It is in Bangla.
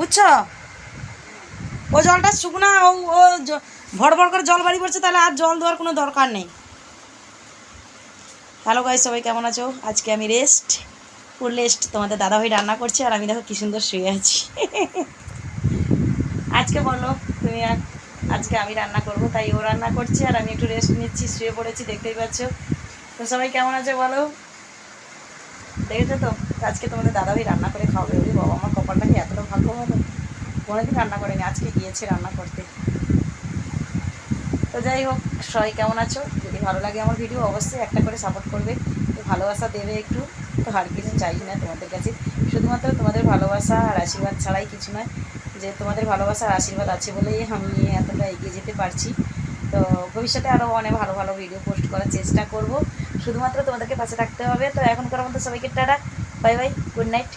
বুঝছ? ও জলটা শুকনা ও ও ভড় ভড় করে জল বাড়ি পড়ছে তাহলে আর জল দেওয়ার কোনো দরকার নেই। হ্যালো গাইস সবাই কেমন আছো? আজকে আমি রেস্ট ফুল রেস্ট তোমাদের দাদাভাই রান্না করছে, আর আমি দেখো কি সুন্দর শুয়ে আছি। আজকে বলো, তুমি আর- আজকে আমি রান্না করব, তাই ও রান্না করছে, আর আমি একটু রেস্ট নিচ্ছি, শুয়ে পড়েছি, দেখতেই পাচ্ছ। তো সবাই কেমন আছে বলো? দেখেছ তো? আজকে তোমাদের দাদাভাই রান্না করে খাওয়াবে বাবা, আমার কপালটা কি এতটা ভাগ্য ভালো কোনোদিন রান্না করেনি, আজকে গিয়েছে রান্না করতে। তো যাই হোক, সবাই কেমন আছো? যদি ভালো লাগে আমার ভিডিও অবশ্যই একটা করে সাপোর্ট করবে। তো ভালোবাসা দেবে একটু, তো আর কিছু চাই না তোমাদের কাছে। শুধুমাত্র তোমাদের ভালোবাসা আর আশীর্বাদ ছাড়াই কিছু নয়, যে তোমাদের ভালোবাসা আর আশীর্বাদ আছে বলেই আমি এতটা এগিয়ে যেতে পারছি। তো ভবিষ্যতে আরও অনেক ভালো ভালো ভিডিও পোস্ট করার চেষ্টা করব। শুধুমাত্র তোমাদেরকে পাশে থাকতে হবে। তো এখনকার মতো সবাইকে tata, bye bye good night